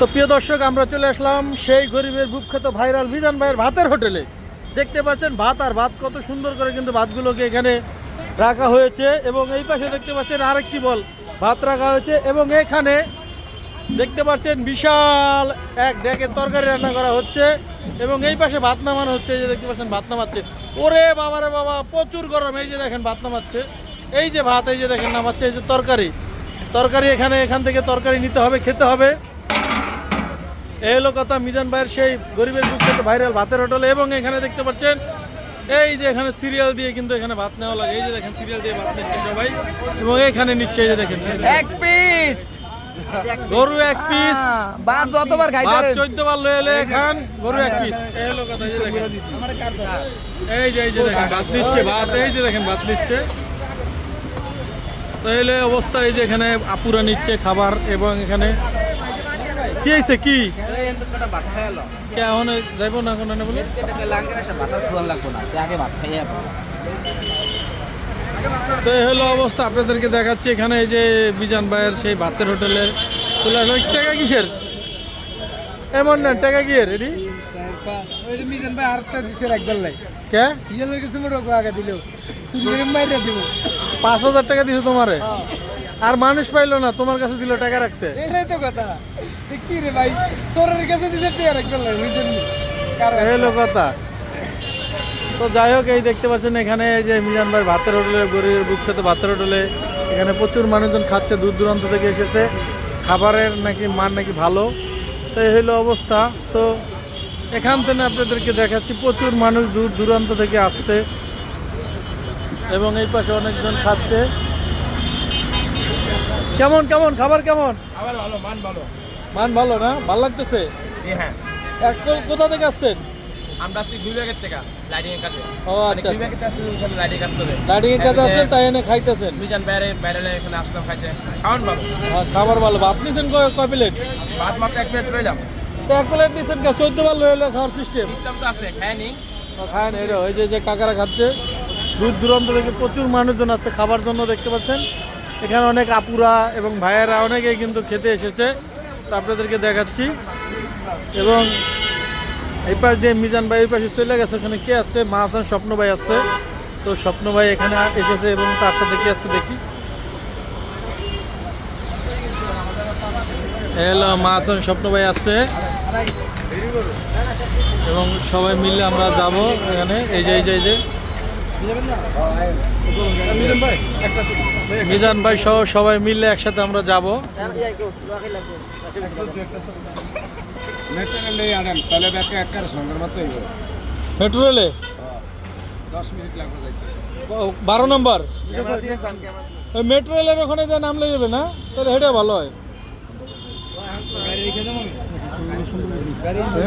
তো প্রিয় দর্শক, আমরা চলে আসলাম সেই গরিবের বুকখ্যাত ভাইরাল মিজান ভাইয়ের ভাতের হোটেলে। দেখতে পাচ্ছেন ভাত আর ভাত কত সুন্দর করে কিন্তু ভাতগুলোকে এখানে রাখা হয়েছে এবং এই পাশে দেখতে পাচ্ছেন আরেকটি বল, ভাত রাখা হয়েছে এবং এখানে দেখতে পাচ্ছেন বিশাল এক ডেকের তরকারি রান্না করা হচ্ছে এবং এই পাশে ভাত নামানো হচ্ছে, এই যে দেখতে পাচ্ছেন ভাত নামাচ্ছে। ওরে বাবারে বাবা, প্রচুর গরম, এই যে দেখেন ভাত নামাচ্ছে। এই যে ভাত, এই যে দেখেন নামাচ্ছে, এই যে তরকারি। তরকারি এখানে, এখান থেকে তরকারি নিতে হবে, খেতে হবে। এই হলো কথা মিজান ভাইয়ের সেই গরিবের বুকে ভাইরাল ভাতের হোটেল এবং এখানে দেখতে পাচ্ছেন এই যে এখানে সিরিয়াল দিয়ে কিন্তু এখানে ভাত নেওয়া লাগে। এই যে দেখেন সিরিয়াল দিয়ে ভাত নিচ্ছে সবাই এবং এখানে নিচ্ছে এই যে দেখেন। এক পিস। গরু এক পিস। বাদ যতবার খাইতে ভাত পারেন। চোদ্দ বার লয়ে এলে খান গরু এক পিস। এই হলো কথা এই যে দেখেন। এই যে এই যে দেখেন ভাত দিচ্ছে ভাত এই যে দেখেন ভাত দিচ্ছে তো এলে অবস্থা এই যে এখানে আপুরা নিচ্ছে খাবার এবং এখানে কি হয়েছে কি? এই এন্তকটা ভাত খাইলো। কে এখন যাইবো না বলে? লাগবো না। আয়। তো এই হলো অবস্থা আপনাদেরকে দেখাচ্ছি এখানে এই যে বিজান ভাইয়ের সেই ভাতের হোটেলের চলে আসলো টাকা কিসের? এমন না টাকা কি রেডি? মিজান ভাই আরেকটা দিছে একদল লাই কে? হিজালের কিছু মোটো আগে দিল। সুন্দর মাইরা দিব। পাঁচ হাজার টাকা দিছে তোমারে? আর মানুষ পাইলো না তোমার কাছে দিল টাকা রাখতে। এটাই তো কথা। কি রে ভাই? সরের কাছে দিছে বুঝছেন হলো কথা? তো যাই হোক এই দেখতে পাচ্ছেন এখানে এই যে মিজান ভাই ভাতের হোটেলে গরিবের বুক খেতে ভাতের হোটেলে। এখানে প্রচুর মানুষজন খাচ্ছে দূর দূরান্ত থেকে এসেছে। খাবারের নাকি মান নাকি ভালো। তো এই হলো অবস্থা। তো এখান থেকে আপনাদেরকে দেখাচ্ছি প্রচুর মানুষ দূর দূরান্ত থেকে আসছে। এবং এই পাশে অনেকজন খাচ্ছে। কেমন কেমন? খাবার কেমন? আবার ভালো মান ভালো। মান ভালো না? ভালো লাগতেছে? হ্যাঁ। এক কোথা থেকে আসছেন? আমরা আসছি দুই ব্যাগের থেকে লাইটিং এর কাছে। ও মানে আচ্ছা দুই ব্যাগের কাছে ওখানে লাইটিং কাজ করে। লাইটিং এর কাছে আছেন তাই এনে খাইতেছেন? মিজান বাইরে বাইরে এখানে আসলাম খাইতে। খাওয়ান ভালো। খাবার ভালো। ভাত নিছেন কয় কয় প্লেট? ভাত মাত্র এক প্লেট রইলাম। এক প্লেট নিছেন কে? চোদ্দ বার লয়ে খাওয়ার সিস্টেম সিস্টেম তো আছে খায় নি খায় না এটা ওই যে যে কাকারা খাচ্ছে দূর দূরান্ত থেকে প্রচুর মানুষজন আছে খাবার জন্য দেখতে পাচ্ছেন। এখানে অনেক আপুরা এবং ভাইয়েরা অনেকেই কিন্তু খেতে এসেছে। তো আপনাদেরকে দেখাচ্ছি। এবং এই পাশ দিয়ে মিজান ভাই এই পাশে চলে গেছে। ওখানে কে আসছে মা হাসান স্বপ্ন ভাই আসছে তো স্বপ্ন ভাই এখানে এসেছে এবং তার সাথে কে আসছে দেখি। হলো মা হাসান স্বপ্ন ভাই আসছে এবং সবাই মিলে আমরা যাব এখানে। এই যে এই যে। মিজান ভাই সহ সবাই মিলে একসাথে আমরা যাব। মেট্রো রেলে বারো নম্বর। মেট্রো রেলের ওখানে যা নামলে যাবে না? তাহলে হেঁটে ভালো হয়।